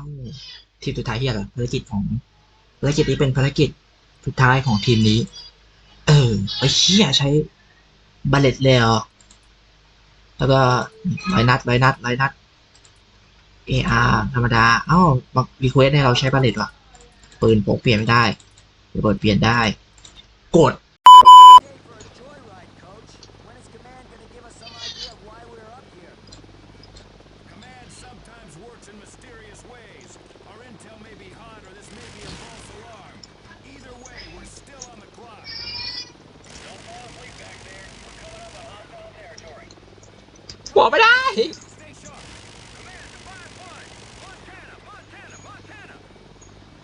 าทีมสุดท้ายเฮียเหรอภารกิจของภารกิจนี้เป็นภารกิจสุดท้ายของทีมนี้ เออไอ้เชี่ยใช้บัลเลตเลยเหรอแล้วก็ไร้นัดไร้นัดร้อยนัด AR ธรรมดา เอ้าบอกรีเควสให้เราใช้บัลเลตว่ะปืนพกเปลี่ยนไม่ได้ระเบิดเปลี่ยนได้ กด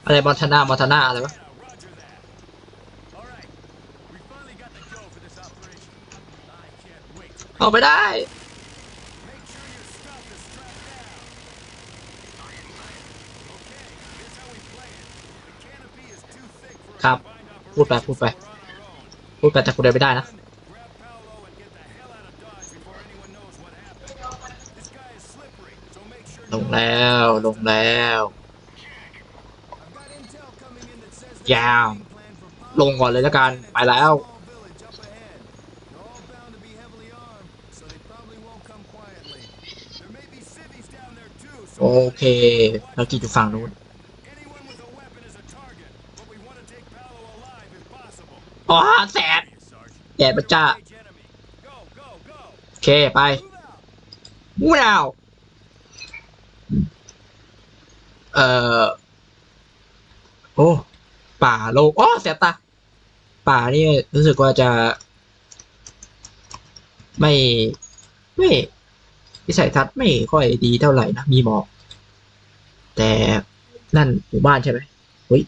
อะไรมอนทานามอนทานาอะไรวะเอาไปได้ครับพูดไปพูดไปพูดไปแต่คุเดินไม่ได้นะลงแล้วลงแล้ว ยาลงก่อนเลยละกันไปแล้วโอเค เราจีอยู่ฝั่งนู้นอ๋อแสบแสบประจ้าโอเค ไปมูนาวเอ่อ โอ้ ป่าโลกอ๋อแสบตา ป่านี่รู้สึกว่าจะไม่ไม่วิสัยทัศน์ไม่ค่อยดีเท่าไหร่นะ มีหมอก แต่นั่นหมู่บ้านใช่ไหมเฮ้ย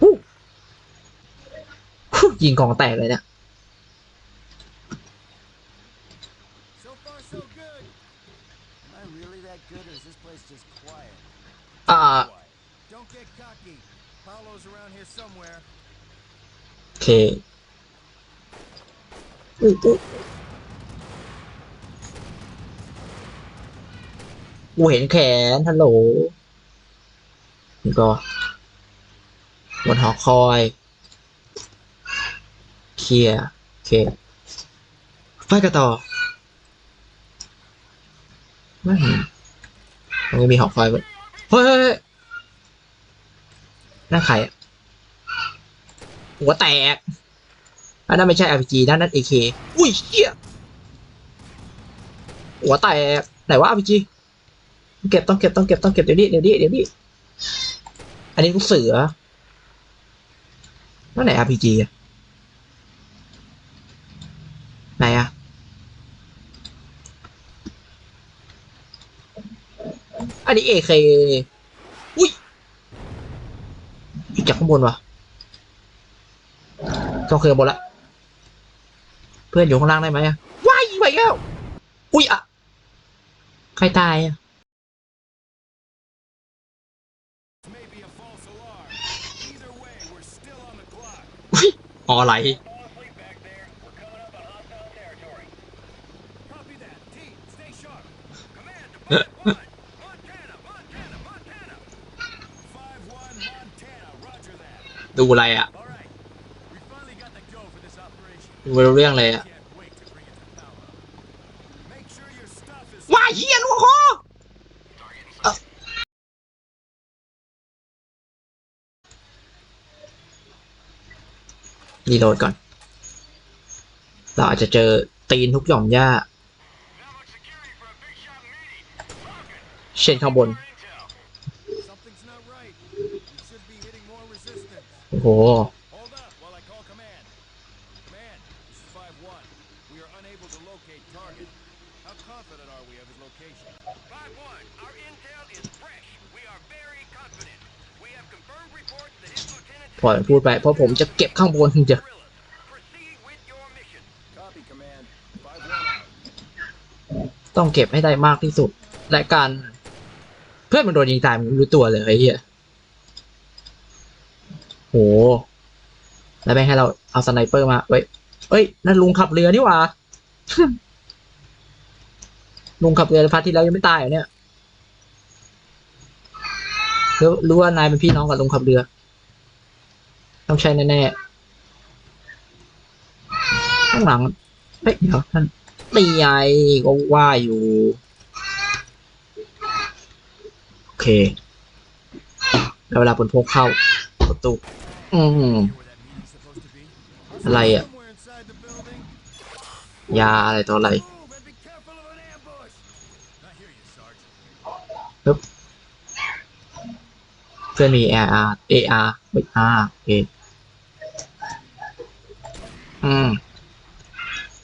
ฮู้ฮู้ยิงกองแตกเลยเนี่ย So far, so good. Am I really that good, or is this place just quiet? อ่า Don't get cocky. Paolo's around here somewhere. โอเคอุ๊ยอุ๊ยกูเห็นแขนฮัลโหลนี่ก็บนหอคอยเคลียร์โอเคไฟกันต่อไม่เห็นมันก็มีหอคอยมัน เฮ้ยเฮ้ยเฮ้ยนั่นใครหัวแตก อันนั้นไม่ใช่ RPG นั่นนั่น AK อุ้ยเชี่ยหัวแตก ไหนว่า RPG เก็บต้องเก็บต้องเก็บต้องเก็บเดี๋ยวนี้เดี๋ยวนี้เดี๋ยวนี้ อันนี้ลูกเสือนั่นไหน RPG อะไหนอะ อันนี้ AK อุ้ยจากข้างบนวะต้องเคยบนละเพื่อนอยู่ข้างล่างได้ไหมอะว้ายไปแล้วอุ้ยอะใครตายอะ This may be a false ดูอะไรอะดูไม่รู้เรื่องเลยอะว้าเฮียลูกคอรีโหลดก่อน เราอาจจะเจอตีนทุกหย่อมหญ้า เช่นข้างบน โหปล่อยพูดไปเพราะผมจะเก็บข้างบนจะต้องเก็บให้ได้มากที่สุด และการ เพื่อนมันโดนยิงตายมันรู้ตัวเลยไอ้เหี้ย โห แล้วแม่งให้เราเอาสไนเปอร์มาเว้ยเอ้ย นั่นลุงขับเรือนี่หว่า ลุงขับเรือพาร์ทที่แล้วยังไม่ตายเหรอเนี่ยรือรู้ว่านายเป็นพี่น้องกับลุงขับเรือ ต้องใช่แน่ๆ ข้างหลัง เฮ้ย เดี๋ยวท่านตีไงก็ว่าอยู่ โอเคแล้วเวลาผลพวกเข้า ประตูอืมอะไรอะ ยาอะไรตัวอะไรปึ๊บเพื่อนมี AR AR เฮ้ย R โอเคอืม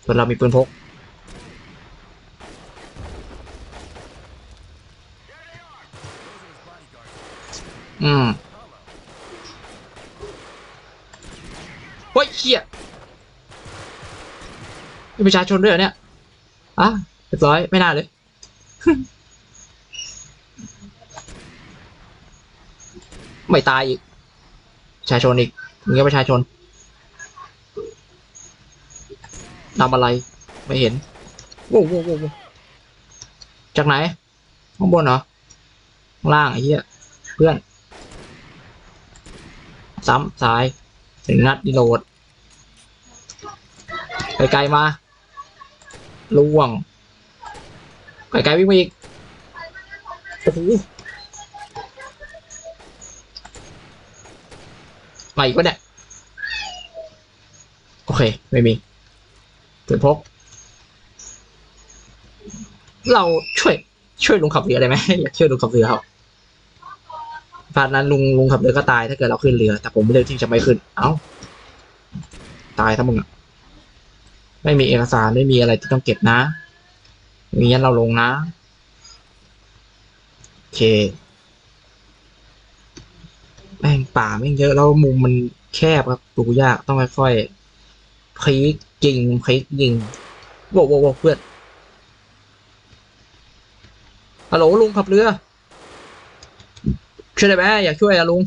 ส่วนเรามีปืนพกอืม เฮ้ยเชี่ยมีประชาชนด้วยเหรอเนี่ยอะเรียบร้อยไม่น่าเลยไม่ตายอีกประชาชนอีกนี่ก็ประชาชนนำอะไรไม่เห็นโว้วโว้วโว้วโว้วจากไหน ข้างบนเหรอข้างล่างไอ้เหี้ยเพื่อน ซ้ำซ้าย หนึ่งนัดดีโหลดไกลๆมาล่วงไกลๆวิ่งมาอีกโอ้โหมาอีกวะเนี่ยโอเค ไม่มีปืนพก เราช่วย ช่วยลุงขับเรือได้ไหมอยากช่วยลุงขับเรือเขา พาร์ทนั้นลุงลุงขับเรือก็ตายถ้าเกิดเราขึ้นเรือ แต่ผมเลือกที่จะไม่ขึ้น เอ้า ตายทั้งมึงอะไม่มีเอกสารไม่มีอะไรที่ต้องเก็บนะอย่างนี้นเราลงนะ โอเค แม่งป่าแม่งเยอะแล้วมุมมันแคบครับดูยากต้องค่อยๆพลิกยิงพลิกยิงโว้วโว้โว้เพื่อนฮัลโหลลุงขับเรือ ช่วยได้ไหมอยากช่วยอะลุง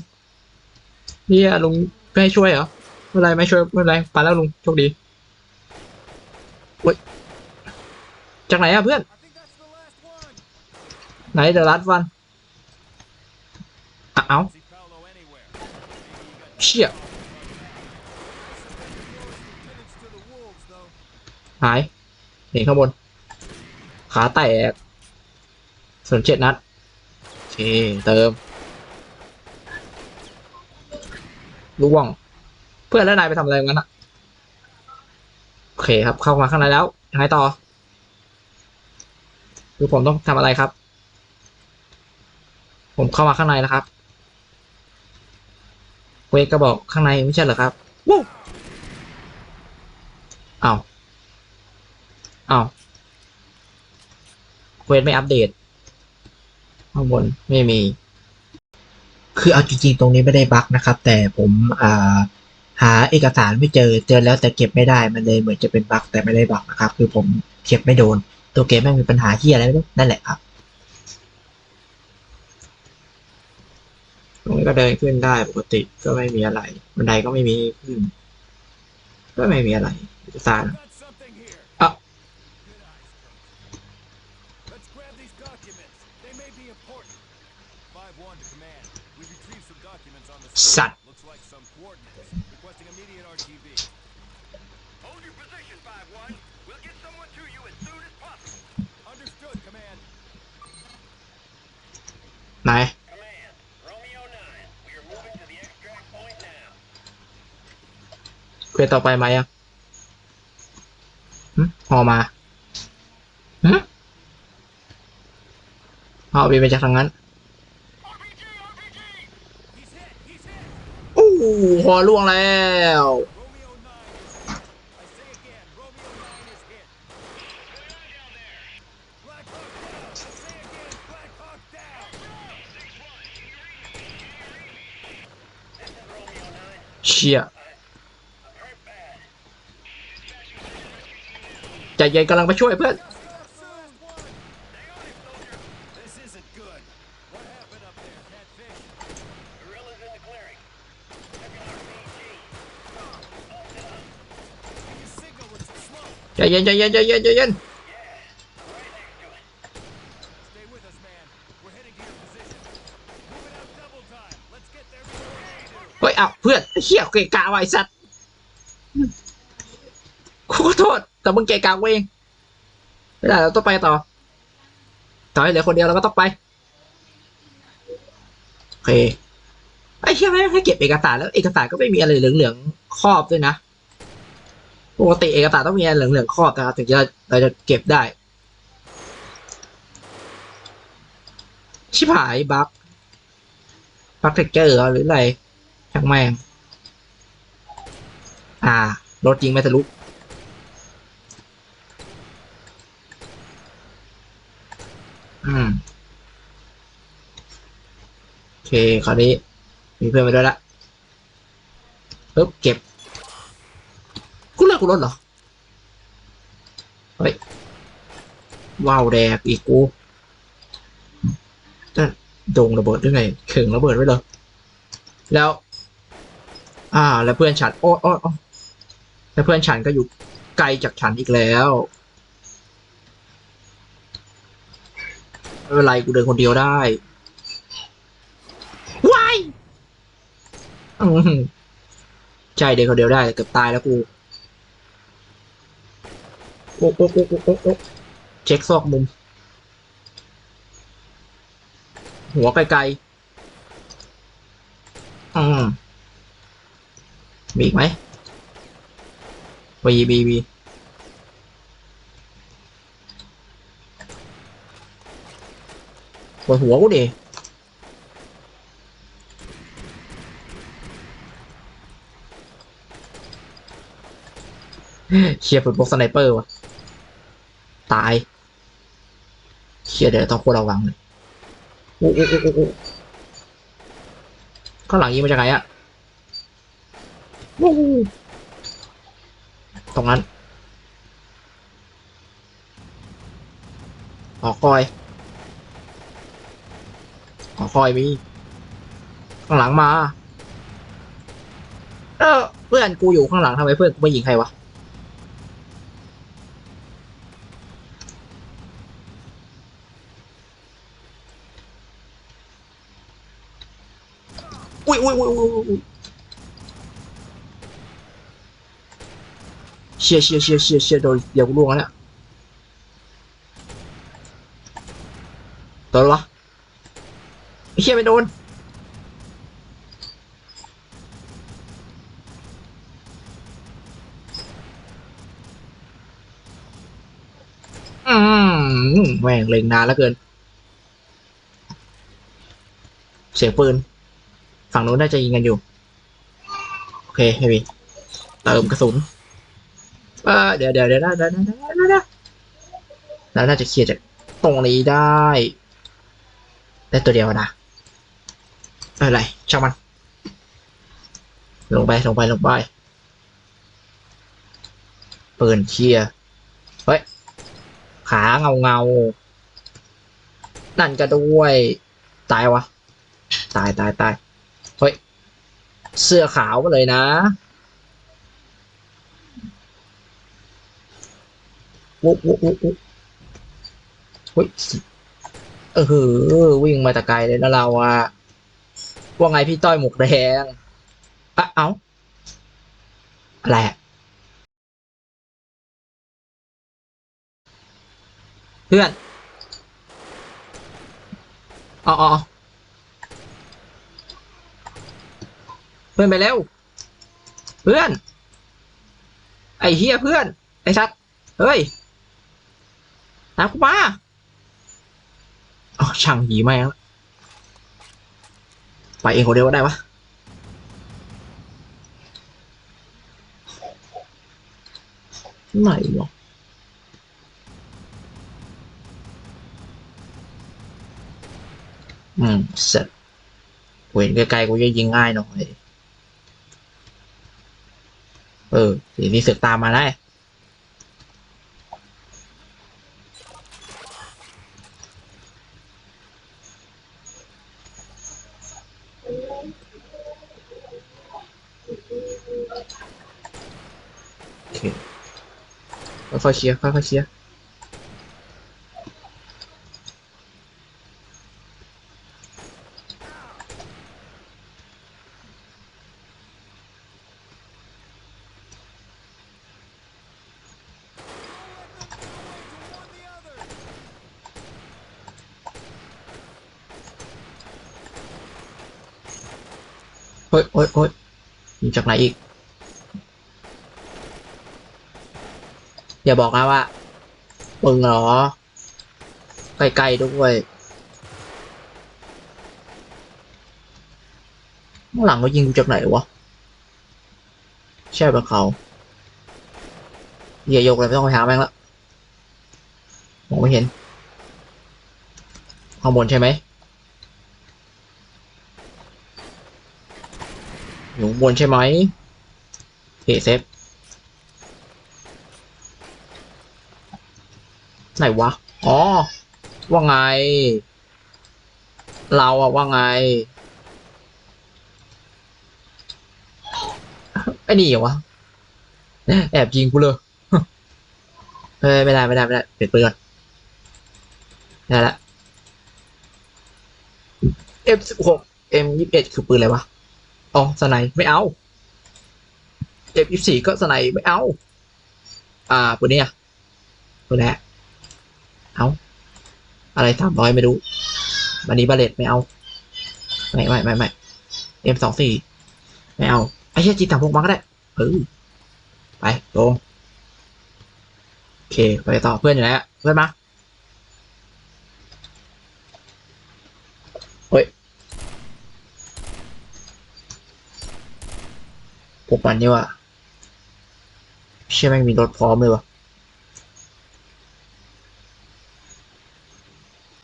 นี่อะลุงไม่ให้ช่วยเหรอไม่เป็นไรไม่ช่วยไม่เป็นไรไปแล้วลุงโชคดีเว้ยจากไหนอะเพื่อน I think that's the last one. ไหนเดอะลัดวันอะเอ้า See Paolo anywhere. Maybe he got เชี่ย lieutenants to the wolves, though. หายเห็นข้างบน ขาแตกส่วนเจ็ดนัด โอเค เติม ล่วง เพื่อนแล้วนายไปทำอะไรงั้นอะโอเคครับ เข้ามาข้างในแล้วยังไงต่อคือผมต้องทำอะไรครับ ผมเข้ามาข้างในแล้วครับเวกก็บอกข้างในไม่ใช่เหรอครับวู้อ้าวอ้าวเควสไม่อัปเดตข้างบนไม่มี คือเอาจริงๆตรงนี้ไม่ได้บั๊กนะครับ แต่ผมหาเอกสารไม่เจอเจอแล้วแต่เก็บไม่ได้มันเลยเหมือนจะเป็นบั๊กแต่ไม่ได้บั๊กนะครับ คือผมเก็บไม่โดน ตัวเกมแม่มีปัญหาที่อะไรไม่รู้นั่นแหละครับตรงนี้ก็เดินขึ้นได้ปกติก็ไม่มีอะไร บันไดก็ไม่มีขึ้น ก็ไม่มีอะไรเอกสาร the extract point now. เควสต่อไปไหมอะหึพอมาหึเอาบีไปจากทางนั้น RPG, RPG! He's hit, he's hit! โอล่วงแล้วเชี่ยใจใหญ่กำลังมาช่วยเพื่อน ใจเย็นใจเย็นใจเย็นใจเย็นเฮ้ยเอาเพื่อนเหี้ยเกะกะไว้สัตว์ขอโทษ แต่มึงเกะกะกูเองไม่ได้เราต้องไปต่อต่อให้เหลือคนเดียวเราก็ต้องไปโอเคไอ้เหี้ยไม่ให้เก็บเอกสารแล้วเอกสารก็ไม่มีอะไรเหลืองๆครอบด้วยนะ ปกติเอกสารต้องมีเหลืองๆครอบนะครับถึงจะเราจะเก็บได้ ชิบหายบั๊กบั๊กเทคเจอร์หรืออะไรช่างแม่งอ่ารถยิงไม่ทะลุอืมโอเคคราวนี้มีเพื่อนมาด้วยละปึ๊บเก็บ กูลิกกูรถเหรอ เฮ้ยว้าวแดกอีกกูจะโดงระเบิดด้วยไงเข่งระเบิดไว้เลยแล้ว อ่า แล้วเพื่อนฉันโอ้โอ้แล้วเพื่อนฉันก็อยู่ไกลจากฉันอีกแล้วไม่เป็นไรกูเดินคนเดียวได้วายใช่เดินคนเดียวได้เกือบตายแล้วกู โอ้โอ้โอ้โอ้โอ้โอ้เช็คซอกมุม หัวไกลๆอืมมีอีกไหมบีบีบีปวดหัวกูดิเชียร์ฝึกพวกสไนเปอร์วะ ตายเชียเดี๋ยวต้องควรระวังเลยโอ้โอ้โอ้โอ้ข้างหลังยิงมาจากไหนอะวู้วตรงนั้นหอคอยหอคอยมี ข้างหลังมา เออเพื่อนกูอยู่ข้างหลังทำไมเพื่อนกูไม่ยิงใครวะ อุ้ยอุ้ยอุ้ยอุ้ยอุ้ยเชียเชียเชียเชียเชียโดนเดี๋ยวกูล่วงแล้วเนี่ยโดนวะเชียไม่โดนอืมแม่งเล็งนานแล้วเกิน เสียงปืน ฝั่งนู้นน่าจะยิงกันอยู่ โอเคเฮวีเติมกระสุนเดี๋ยวเดี๋ยวเดี๋ยวได้ได้ได้ได้แล้วน่าจะเคลียร์จากตรงนี้ได้ ได้ตัวเดียวนะอะไรช่างมัน ลงไปลงไปลงไปเปิดเคลียร์เฮ้ย ขาเงาเงานั่นก็ด้วย ตายวะ ตายตายตาย เสื้อขาวมาเลยนะวุ๊บวุ๊บวุ๊บวุ๊บเฮ้ยเออหือวิ่งมาแต่ไกลเลยนะเราอะว่าไงพี่ต้อยหมวกแดงอะเอ้าอะไรอะเพื่อนอ๋ออ๋อ เพื่อนไปเร็ว เพื่อน ไอ้เฮียเพื่อน ไอ้ชัด เฮ้ยตามกูมาอ๋อช่างหีแม่งไปเองคนเดียวก็ได้วะไหนวะอืมเสร็จเห็นไกล้ๆกูจะยิงง่ายหน่อย เออสีนี้เสือกตามมาได้ โอเคค่อยๆเคลียร์ค่อยๆเคลียร์ อ้ยโอ้ยโอ้ยยิงจากไหนอีก อย่าบอกนะว่าปึงเหรอ ใกล้ๆด้วยข้างหลังก็ยิงจากไหนวะ ใช่ปะเขาอย่ายกเลยไม่ต้องไปหาแม่งละมองไม่เห็นข้างบนใช่ไหม อยู่บนใช่ไหมเอเซฟไหนวะ อ๋อ ว่าไง เราอะว่าไง ไอ้นี่เหรอวะ แอบยิงกูเลยเฮ้ยไม่ได้ไม่ได้ไม่ได้เปลี่ยนปืนก่อนได้ละ F16 M21 คือปืนอะไรวะ อ๋อสไนไม่เอา F24 ก็สไนไม่เอา อ่าปืนนี้อะปืนแหละเอาอะไรสามร้อยไม่รู้วันนี้บาเลตไม่เอา ไม่ไม่ไม่ไม่เอ็มสองสี่ไม่เอา ไอ้เชี่ยจีสามพกมาก็ได้เออไปลงโอเค ไปต่อเพื่อนอยู่ไหนอะเพื่อนมาเฮ้ย พวกมันนี่ว่ะเชื่อแม่งมีรถพร้อมเลยวะ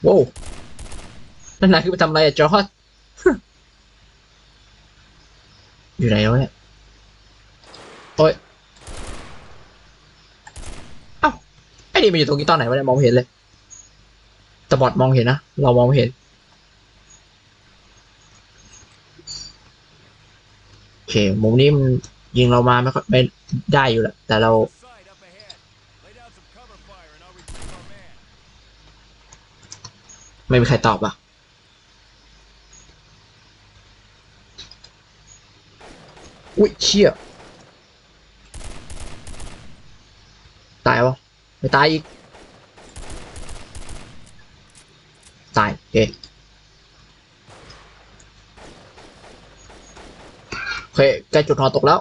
โว้วนั่นนายคือไปทำอะไรอะจอร์ดอยู่ไหนวะเนี่ยโอ้ยเอ้าไอ้นี่มันอยู่ตรงนี้ตอนไหนวะเนี่ยมองไม่เห็นเลยแต่บอดมองเห็นนะ เรามองไม่เห็น โอ เคมุมนี้มันยิงเรามาไม่ค่อยไม่ได้อยู่แหละแต่เราไม่มีใครตอบอะอุ้ยเชี่ยตายวะไม่ตายอีก ตายโอเค โอ เคใกล้จุดหอตกแล้ว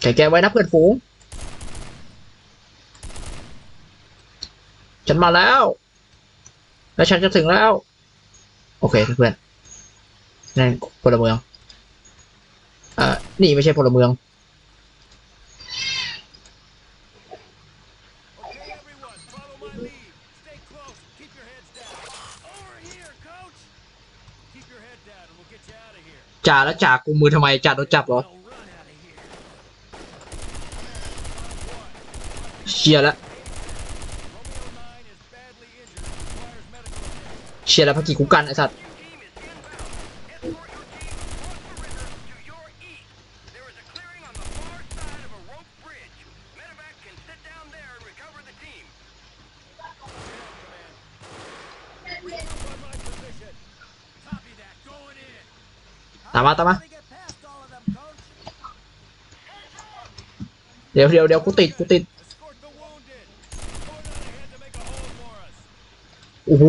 แข็งแกไว้นะเพื่อนฝูง ฉันมาแล้ว และฉันจะถึงแล้ว โอเคเพื่อนนั่นพลเมือง อ่อนี่ไม่ใช่พลเมือง จ่าแล้วจ่ากูมือทำไมจ่าโดนจับเหรอเชียร์ละเชียร์ละพักกี่กูกันไอสัตว์ามมาเดี๋ยวเดี๋ยวเดี๋ยวกูติดกูติดโอ้โห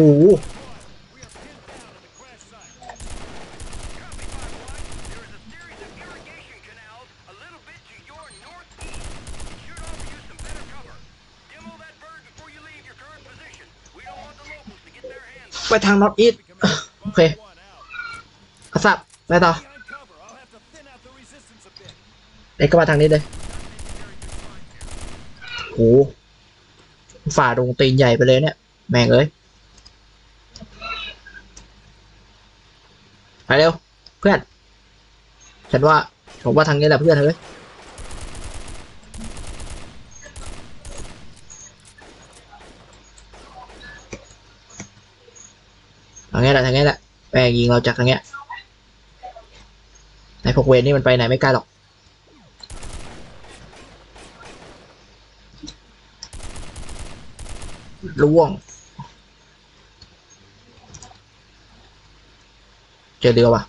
ไปทางน็อตอีทโอเคกระสับไปต่อ เด็กก็มาทางนี้เลยโหฝ่าดงตีนใหญ่ไปเลยเนี่ย แม่งเอ้ยไปเร็ว เพื่อน ฉันว่า ผมว่าทางนี้แหละเพื่อนเฮ้ยทางนี้แหละทางนี้แหละแม่งยิงเราจากทางเนี้ยไอพวกเวรนี่มันไปไหนไม่ไกลหรอก ร่วง เจอเดียวปะ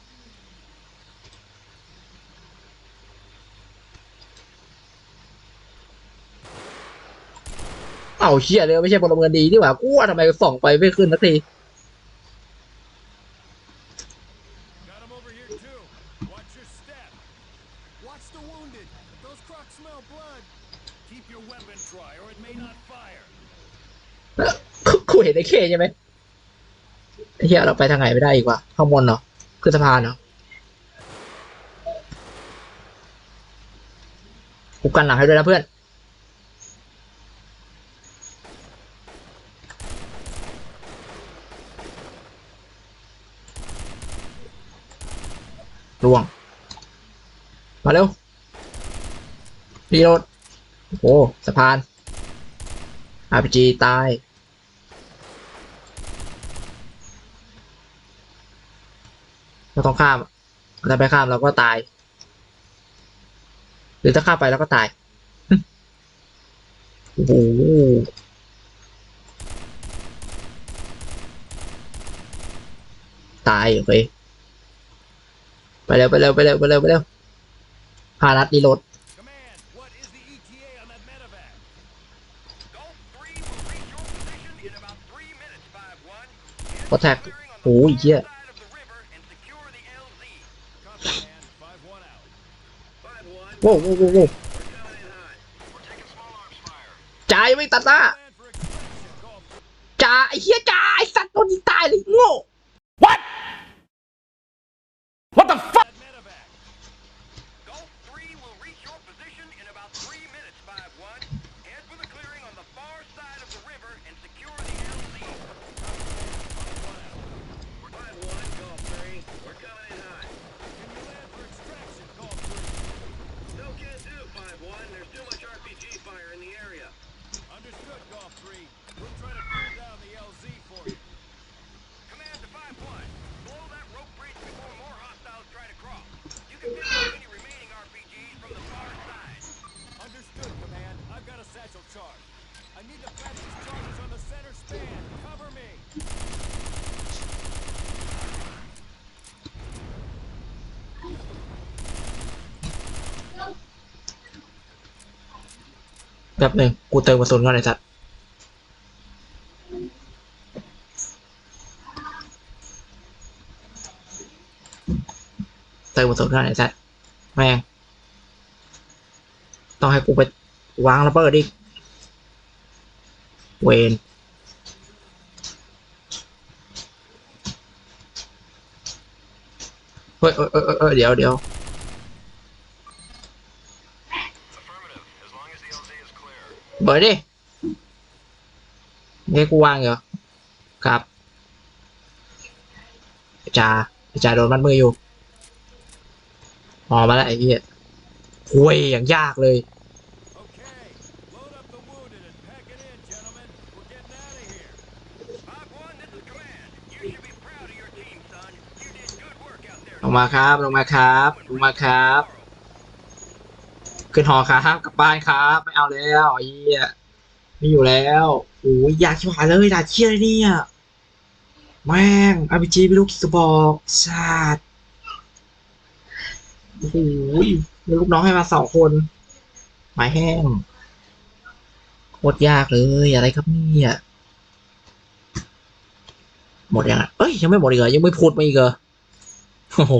เอาเชี่ยเลยไม่ใช่พลเมือนดีนี่หว่ากูทำไมส่องไปไม่ขึ้นสักที กูเห็นไอ้เคใช่ไหมไอ้เหี้ยเราไปทางไหนไม่ได้อีกวะข้างบนเหรอขึ้นสะพานเหรอกูกันหลังให้ด้วยนะเพื่อนร่วง มาเร็วรีโหลดโอ้สะพาน RPG ตายเรา ต้องข้ามถ้าไปข้ามเราก็ตาย หรือถ้าข้ามไปเราก็ตาย โอ้โหตายโอเคไปเร็วไปเร็วไปเร็วไปเร็วไปเร็วพานัดรีโหลด Command, what is the ETA on that medevac? Gulf 3 will reach your โว้วโว้วโว้วโว้ว we're coming in hot. We're taking small arms fire. จ่ายไม่ตัดหน้า Plan for extraction, Golf จ่าไอ้เหี้ยจ่าไอ้สัตว์โดนยิงตายเลยโง่ that medevac. แบบหนึ่งกูเติมกระสุนก่อนไอ้สัตว์เติมกระสุนก่อนไอ้สัตว์แม่งต้องให้กูไปวางระเบิดอีกเวนเฮ้ยเอยเอยเออยเดี๋ยวเดี๋ยว เบิดดิเรียกูวางเหรอ ครับจ่าจ่าโดนมัดมืออยู่ออมาแล้วไอ้เหี้ยคุยอย่างยากเลย ลงมาครับ ลงมาครับ ลงมาครับ ขึ้นหอครับกลับบ้านครับ ไม่เอาแล้วไอ้เหี้ยไม่อยู่แล้วโอ้ยอยากชิบหายเลยด่าเชี่ยเลยเนี่ยแม่งอาร์พีจีไม่รู้กี่กระบอกชาดโอ้โหมีลูกน้องให้มาสองคนไม้แห้งโคตรยากเลยอะไรครับเนี่ยหมดยังอะเอ้ยยังไม่หมดอีกเหรอยังไม่พูดมาอีกเหรอโอ้โห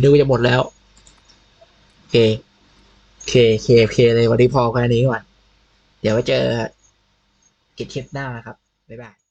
นึกว่าจะหมดแล้วโอเค เคเคเคเลยวันนี้พอแค่นี้ก่อน เดี๋ยวไว้เจอกิจคลิปหน้านะครับ บ๊ายบาย